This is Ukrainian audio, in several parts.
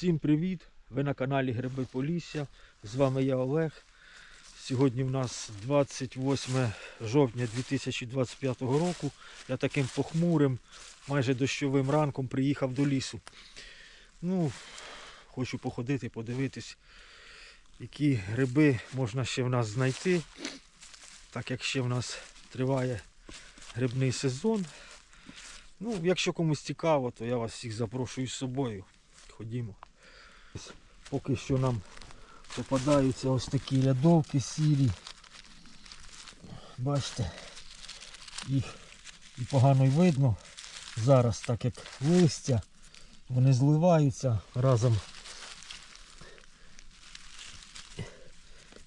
Всім привіт! Ви на каналі Гриби Полісся. З вами я Олег. Сьогодні в нас 28 жовтня 2025 року. Я таким похмурим, майже дощовим ранком приїхав до лісу. Ну, хочу походити, подивитись, які гриби можна ще в нас знайти. Так як ще в нас триває грибний сезон. Ну, якщо комусь цікаво, то я вас всіх запрошую з собою. Ходімо. Поки що нам попадаються ось такі рядовки сірі. Бачите, їх і погано й видно зараз, так як листя, вони зливаються разом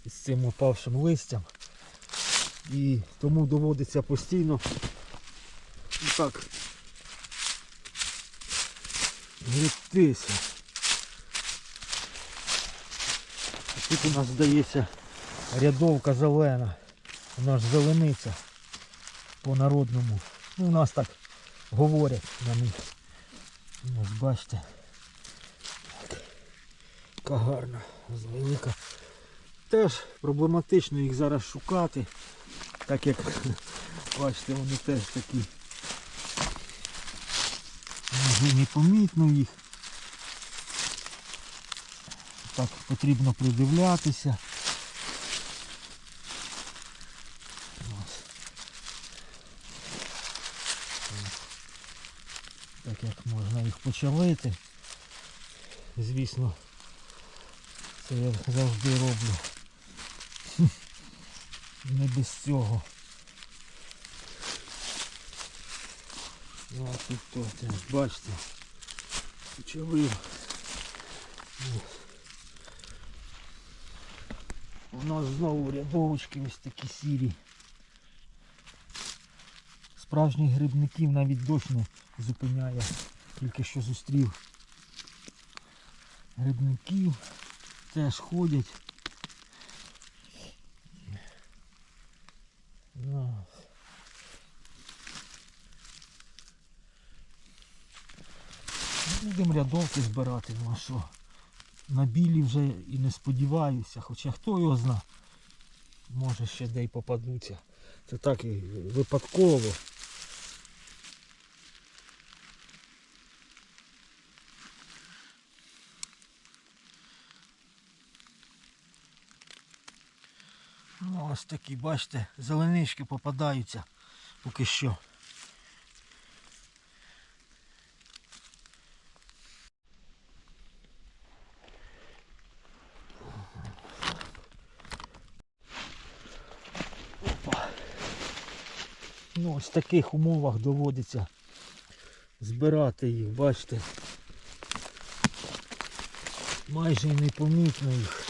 із цим опавшим листям. І тому доводиться постійно так гребтися. Тут у нас здається рядовка зелена. Вона ж зелениця по-народному. Ну, у нас так говорять на них. Ось бачите. Так. Яка гарна, велика. Теж проблематично їх зараз шукати, так як бачите, вони теж такі. Непомітно їх. Так потрібно придивлятися. Так як можна їх почалити. Звісно, це я завжди роблю. Не без цього. Ну, а тут то, бачите, почали. У нас знову рядовочки ось такі сірі. Справжніх грибників навіть дощ не зупиняє. Тільки що зустрів грибників. Теж ходять. Будемо рядовки збирати, ну а що? На білі вже і не сподіваюся, хоча хто його зна. Може ще де й попадуться. Це так і випадково. Ну, ось такі, бачите, зеленички попадаються поки що. Таких умовах доводиться збирати їх, бачите. Майже непомітно їх.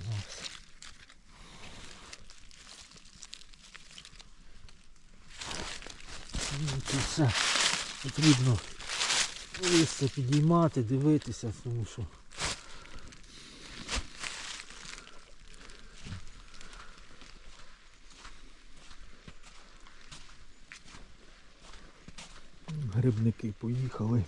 Ось. Ну, все потрібно листя підіймати, дивитися, тому що Грибники поїхали.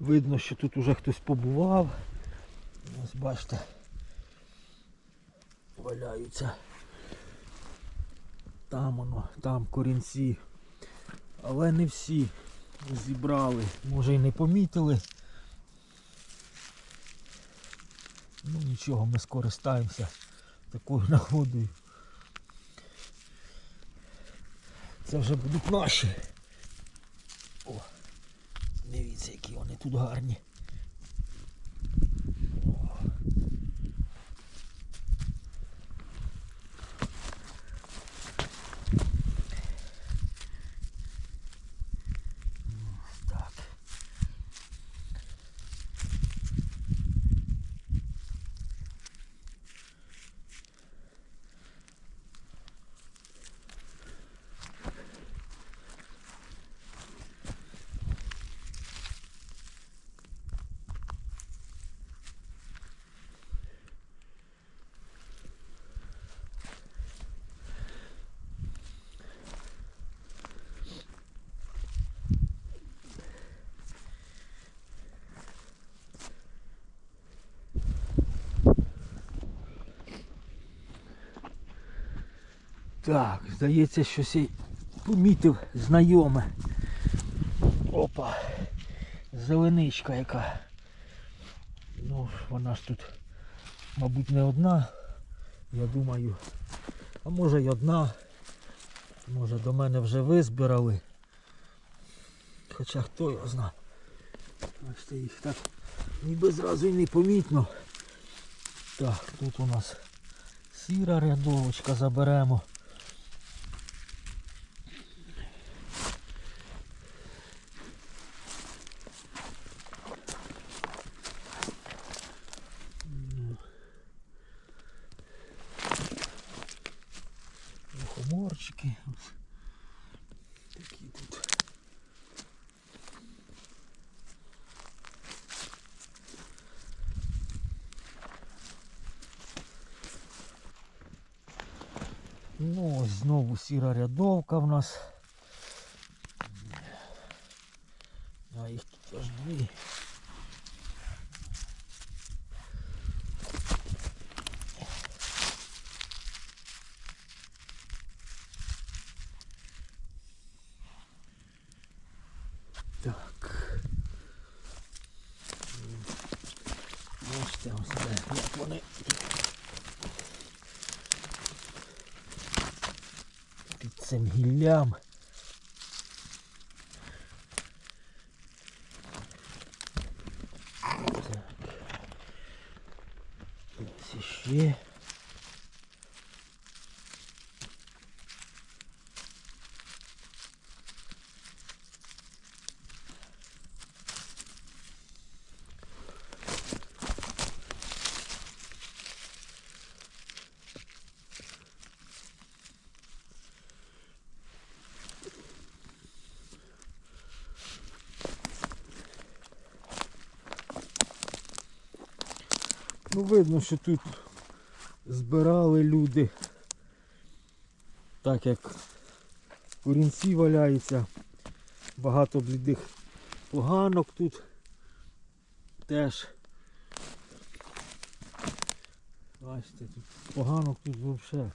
Видно, що тут уже хтось побував. Ось бачите. Валяються. Там воно, там корінці. Але не всі зібрали. Може і не помітили. Ну нічого, ми скористаємося такою нагодою. Це вже будуть наші. О, дивіться, які вони тут гарні. О. Ось Так. Так, здається, щось я помітив знайоме. Опа. Зеленичка яка. Ну, вона ж тут, мабуть, не одна. Я думаю. А може й одна. Може до мене вже визбирали. Хоча хто його зна. Бачите, їх так ніби зразу і не помітно. Так, тут у нас сіра рядовочка заберемо. сіра рядовка в нас. А їх тут аж дві. Так. Бачите, ось де, як вони цим гіллям. Так. Ось іще. Ну видно, що тут збирали люди. Так як курінці валяються. Багато блідих поганок тут теж. Бачите, тут поганок тут взагалі.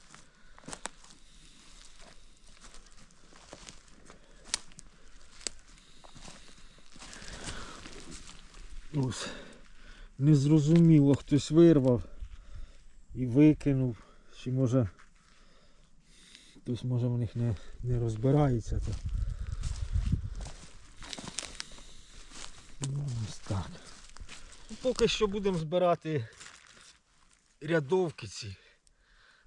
Ось. Незрозуміло хтось вирвав і викинув. Чи може хтось може в них не, не розбирається. То. Ну, ось так. Поки що будемо збирати рядовки ці.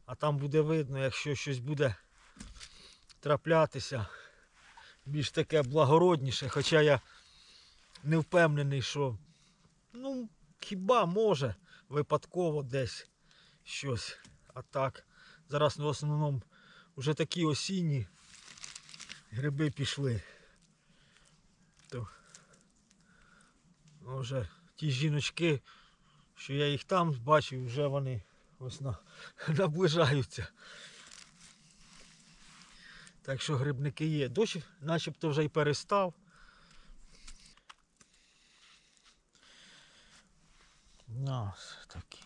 А там буде видно, якщо щось буде траплятися. Більш таке благородніше, хоча я не впевнений, що ну, хіба може випадково десь щось. А так. Зараз в основному вже такі осінні гриби пішли. То ну, вже ті жіночки, що я їх там бачив, вже вони ось на, наближаються. Так що грибники є. Дощ начебто вже й перестав. Ну, такі.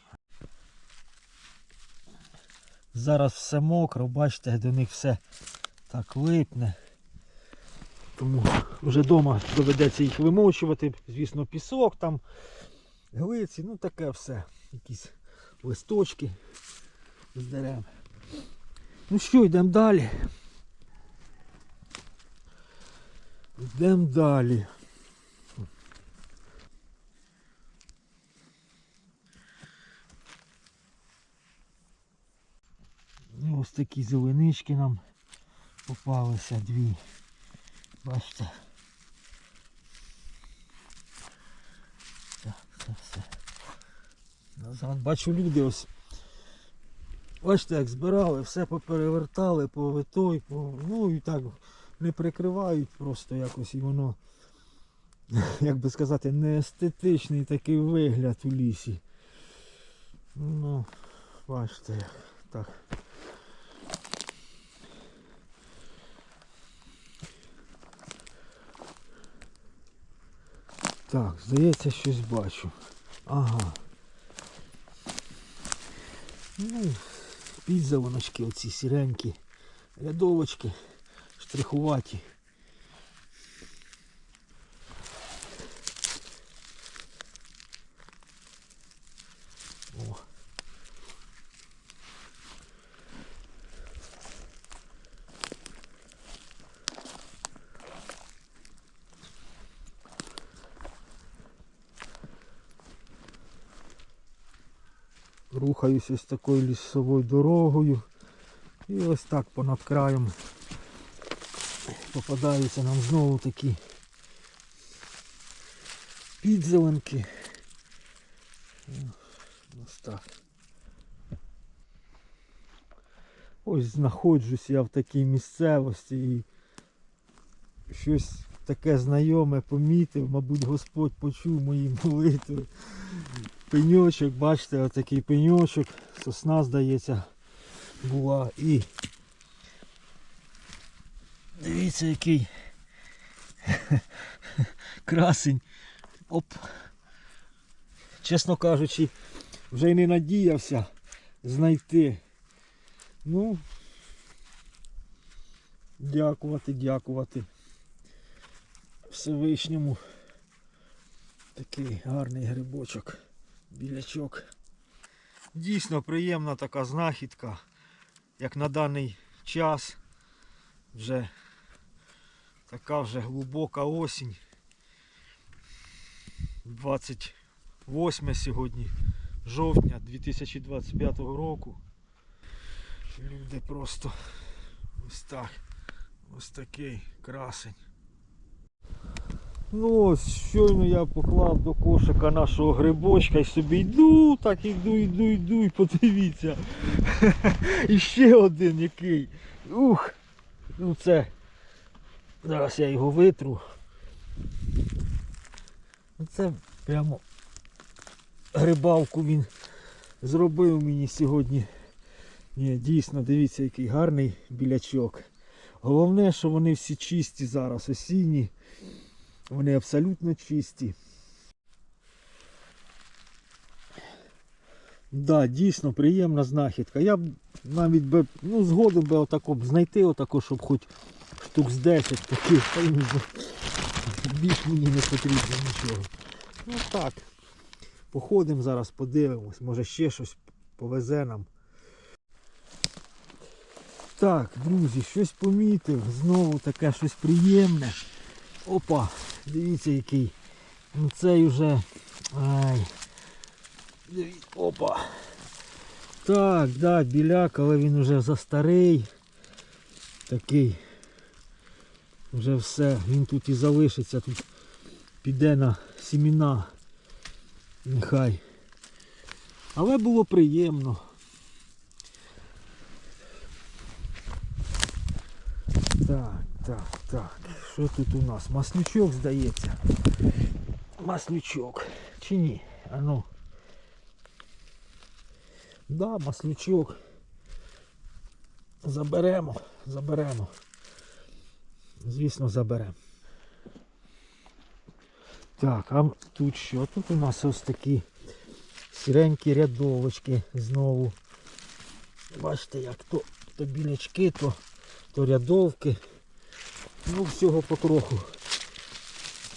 Зараз все мокро, бачите, до них все так липне. Тому вже вдома доведеться їх вимочувати. Звісно, пісок там, глиці, ну таке все. Якісь листочки з дерев. Ну що, йдемо далі. Йдемо далі. Ось такі зеленички нам попалися дві. Бачите. Так, це все. Назад. Бачу люди ось. Бачите, як збирали, все поперевертали, по по... ну і так не прикривають просто якось і воно, як би сказати, не естетичний такий вигляд у лісі. Ну, бачите як. Так. Так, здається, щось бачу. Ага. Ну, підзавоночки оці сіренькі. рядовочки штрихуваті. О. Рухаюсь ось такою лісовою дорогою. І ось так понад краєм попадаються нам знову такі підзеленки. Ось так. Ось знаходжусь я в такій місцевості і щось таке знайоме помітив, мабуть, Господь почув мої молитви. Пеньочок, бачите, отакий пеньочок, сосна, здається, була і дивіться який красень. Оп. Чесно кажучи, вже й не надіявся знайти. Ну, дякувати, дякувати Всевишньому. Такий гарний грибочок, білячок. Дійсно приємна така знахідка, як на даний час. Вже така вже глибока осінь. 28 сьогодні жовтня 2025 року. Люди просто ось так. Ось такий красень. Ну ось щойно я поклав до кошика нашого грибочка і собі йду, так йду, йду, йду і подивіться. І ще один який. Ух! Ну це. Зараз я його витру. Ну, Це прямо грибалку він зробив мені сьогодні. Ні, дійсно, дивіться, який гарний білячок. Головне, що вони всі чисті зараз, осінні. Вони абсолютно чисті. Да, дійсно приємна знахідка. Я б навіть би, ну, згодом би отако б знайти, отако, щоб хоч штук з 10 таких. Знаю. Більш мені не потрібно нічого. Ну так. Походимо зараз, подивимось, може ще щось повезе нам. Так, друзі, щось помітив. Знову таке щось приємне. Опа, дивіться який. Ну цей уже. Ай. Дивіться, опа. Так, да, біляк, але він вже застарий. Такий. Вже все, він тут і залишиться, тут піде на сіміна. Нехай. Але було приємно. Так, так, так. Що тут у нас? Маслючок, здається. Маслючок. Чи ні? А ну. Да, маслючок. Заберемо, заберемо. Звісно, заберемо. Так, а тут що? Тут у нас ось такі сіренькі рядовочки знову. Бачите, як то, то білячки, то, то рядовки. Ну, всього потроху.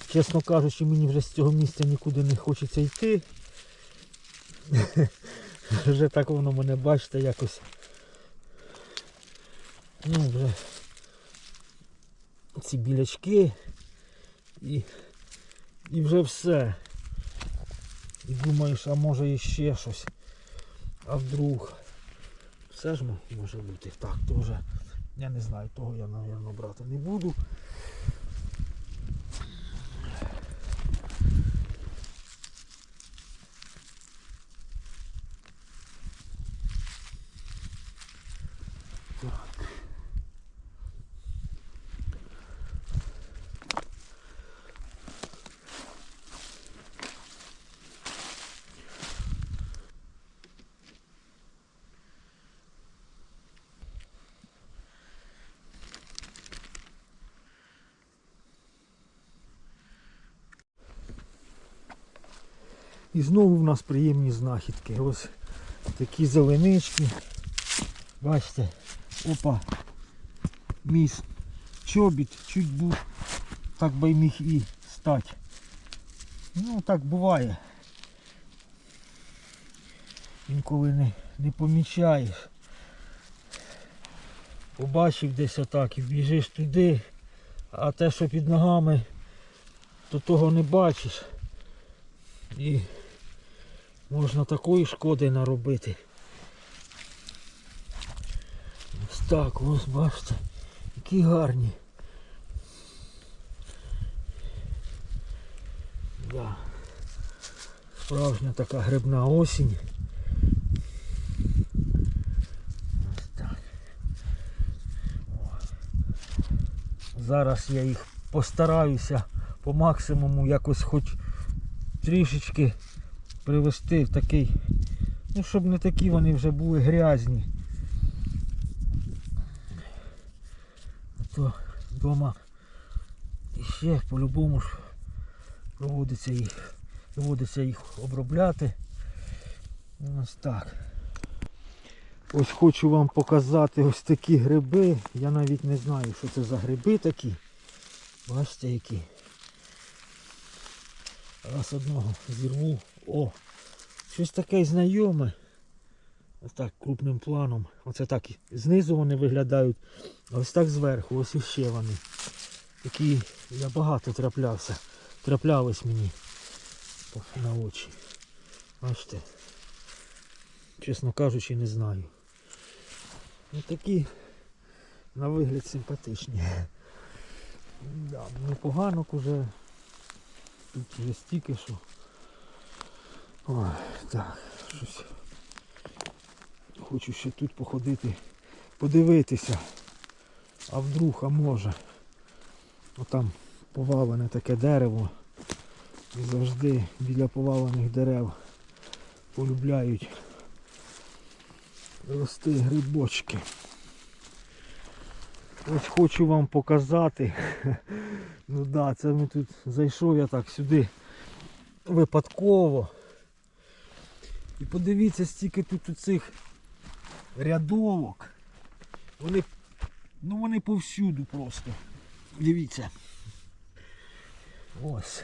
Чесно кажучи, мені вже з цього місця нікуди не хочеться йти. Вже так воно мене, бачите, якось. Ну, вже ці білячки і, і вже все. І думаєш, а може іще щось. А вдруг. Все ж може бути. Так, вже, я не знаю, того я, мабуть, брати не буду. І знову в нас приємні знахідки. Ось такі зеленички. Бачите, опа, мій чобіт чуть був, так би міг і стати. Ну так буває. Інколи не, не помічаєш. Побачив десь отак і біжиш туди, а те, що під ногами, то того не бачиш. І можна такої шкоди наробити. Ось так, ось бачите, які гарні. Да. Справжня така грибна осінь. Ось так. Зараз я їх постараюся по максимуму якось хоч трішечки привести в такий, ну щоб не такі вони вже були грязні. То вдома ще по-любому ж проводиться їх, доводиться їх обробляти. Ось так. Ось хочу вам показати ось такі гриби. Я навіть не знаю, що це за гриби такі. Бачите які. Раз одного зірву. О! Щось таке знайоме. Ось так крупним планом. Оце так знизу вони виглядають. А ось так зверху, ось іще вони. Такі я багато траплявся. Траплялись мені на очі. Бачите. Чесно кажучи, не знаю. Ну такі на вигляд симпатичні. Да, ну поганок уже. Тут вже стільки що. Ой, так, щось. Хочу ще тут походити, подивитися. А вдруг, а може. Отам повалене таке дерево. І завжди біля повалених дерев полюбляють рости грибочки. Ось хочу вам показати. Ну да, це ми тут зайшов я так сюди випадково. І подивіться, стільки тут у цих рядовок. Вони, ну вони повсюду просто. Дивіться. Ось.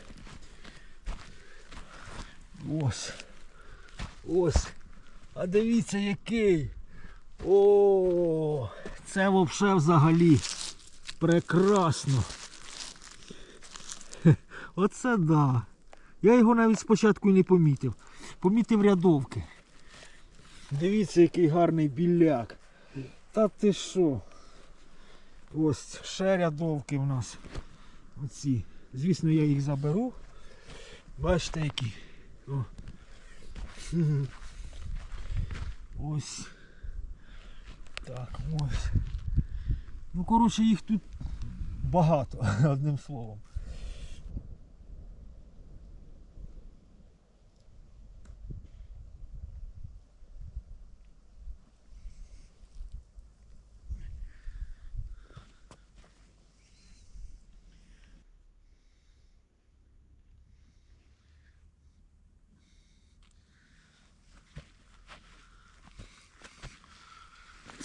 Ось. Ось. А дивіться який. О, це вообще взагалі прекрасно. Оце да. Я його навіть спочатку і не помітив. Помітив рядовки. Дивіться, який гарний біляк. Та ти що? Ось ще рядовки в нас. Оці. Звісно, я їх заберу. Бачите які. О. Ось. Так, ось. Ну, коротше, їх тут багато, одним словом.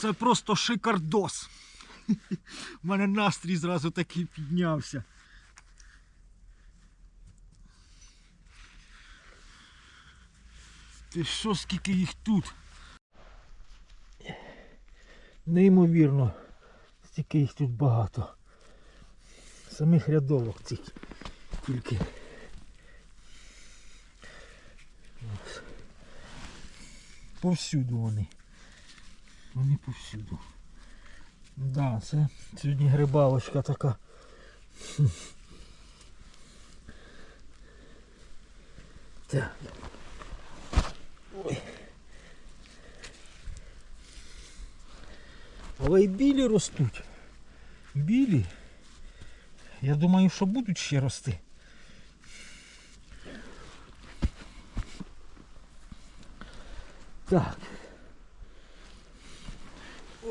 Це просто шикардос. У мене настрій зразу такий піднявся. Ти що, скільки їх тут? Неймовірно, стільки їх тут багато. Самих рядовок цих тільки. Повсюду вони. Вони повсюду. Да, це сьогодні грибалочка така. Так. Ой. Але й білі ростуть. Білі. Я думаю, що будуть ще рости. Так.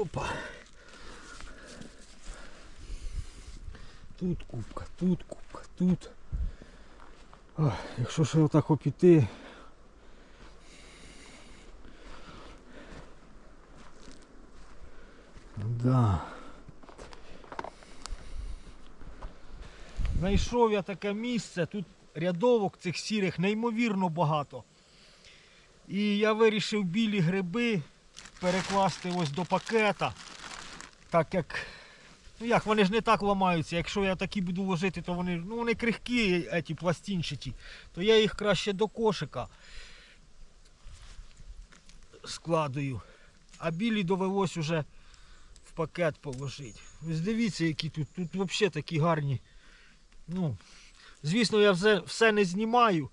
Опа. Тут кубка, тут кубка, тут. О, якщо ще отак опіти. Ну да. Знайшов я таке місце, тут рядовок цих сірих неймовірно багато. І я вирішив білі гриби перекласти ось до пакета. Так як. Ну як, вони ж не так ламаються. Якщо я такі буду ложити, то вони, ну, вони крихкі, ці пластинчаті, то я їх краще до кошика складую. А білі довелось уже в пакет положити. Ось дивіться, які тут. Тут взагалі такі гарні. Ну, звісно, я все, все не знімаю,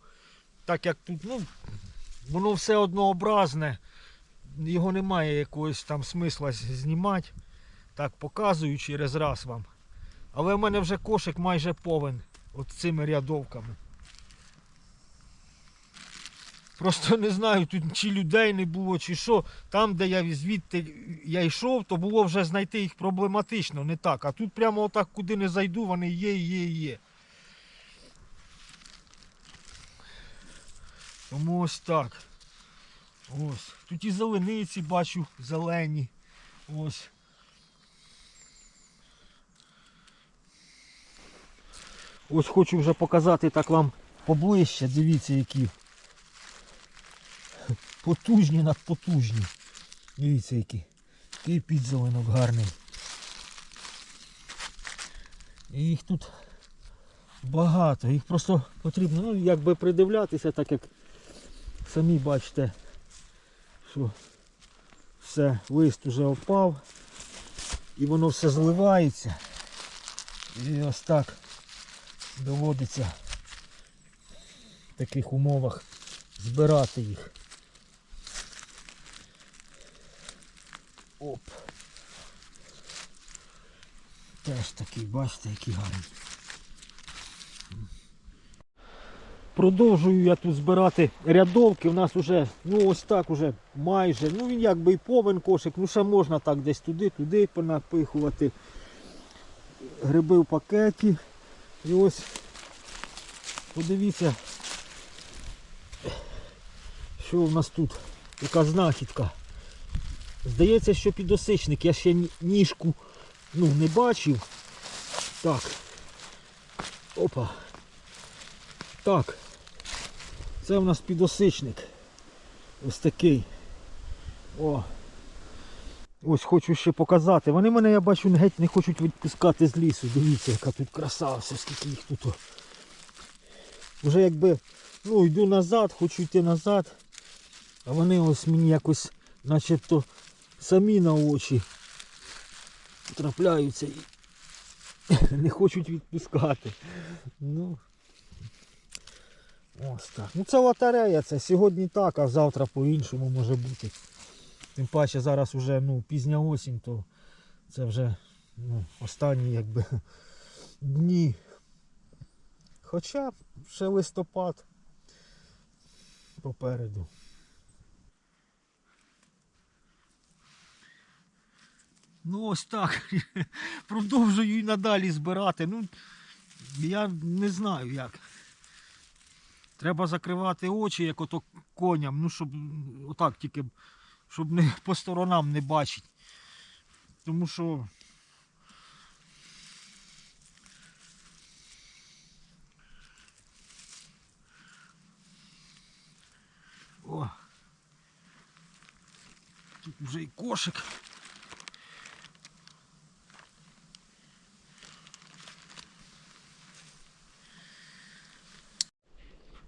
так як тут, ну, воно все однообразне. Його немає якогось там смисла знімати. Так, показую через раз вам. Але в мене вже кошик майже повен от цими рядовками. Просто не знаю, тут чи людей не було, чи що. Там, де я звідти я йшов, то було вже знайти їх проблематично, не так. А тут прямо отак, куди не зайду, вони є, є, є. Тому ось так. Ось. Тут і зелениці бачу, зелені. Ось. Ось хочу вже показати так вам поближче. Дивіться, які потужні надпотужні. Дивіться, які. Який підзеленок гарний. І їх тут багато. Їх просто потрібно, ну, якби придивлятися, так як самі бачите, що все, лист уже опав і воно все зливається. І ось так доводиться в таких умовах збирати їх. Оп. Теж такий, бачите, який гарний. Продовжую я тут збирати рядовки. У нас вже, ну ось так уже майже. Ну він якби і повен кошик, ну ще можна так десь туди, туди понапихувати. Гриби в пакеті. І ось подивіться, що в нас тут, яка знахідка. Здається, що підосичник, я ще ніжку ну, не бачив. Так. Опа. Так. Це в нас підосичник. Ось такий. О. Ось хочу ще показати. Вони мене, я бачу, геть не хочуть відпускати з лісу. Дивіться, яка тут краса, все скільки їх тут. о. Вже якби ну, йду назад, хочу йти назад. А вони ось мені якось начебто самі на очі трапляються і не хочуть відпускати. Ну, ось так. Ну це лотерея, це сьогодні так, а завтра по-іншому може бути. Тим паче зараз вже ну, пізня осінь, то це вже ну, останні якби дні. Хоча ще листопад попереду. Ну ось так. Продовжую і надалі збирати. Ну, я не знаю як. Треба закривати очі, як ото коням, ну, щоб отак тільки, щоб не по сторонам не бачити. Тому що. О. Тут вже і кошик.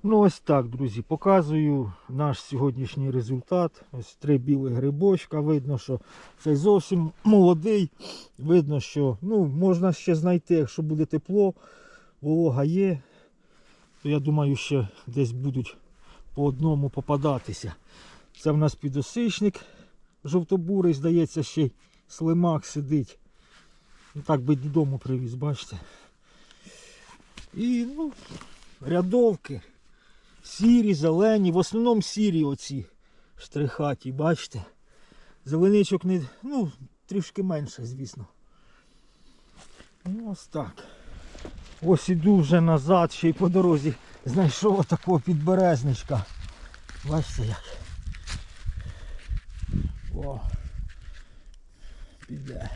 Ну ось так, друзі, показую наш сьогоднішній результат. Ось три білих грибочка. Видно, що цей зовсім молодий. Видно, що ну, можна ще знайти, якщо буде тепло, волога є, то я думаю, ще десь будуть по одному попадатися. Це в нас підосичник жовтобурий, здається, ще й слимак сидить. Ну, так би додому привіз, бачите. І ну, рядовки. Сірі, зелені, в основному сірі оці штрихаті, бачите? Зеленичок не, ну, трішки менше, звісно. Ну, ось так. Ось іду вже назад, ще й по дорозі знайшов отакого підберезничка. Бачите як. О. Піде.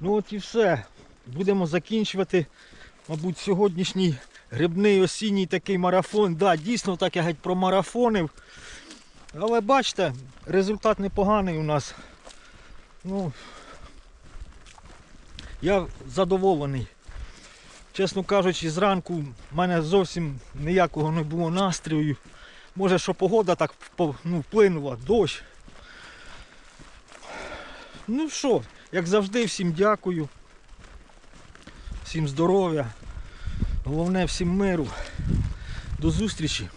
Ну от і все. Будемо закінчувати, мабуть, сьогоднішній грибний осінній такий марафон. Да, дійсно так я геть промарафонив. Але бачите, результат непоганий у нас. Ну, я задоволений. Чесно кажучи, зранку в мене зовсім ніякого не було настрою. Може, що погода так ну, вплинула, дощ. Ну що, як завжди, всім дякую. Всім здоров'я. Головне всім миру. До зустрічі.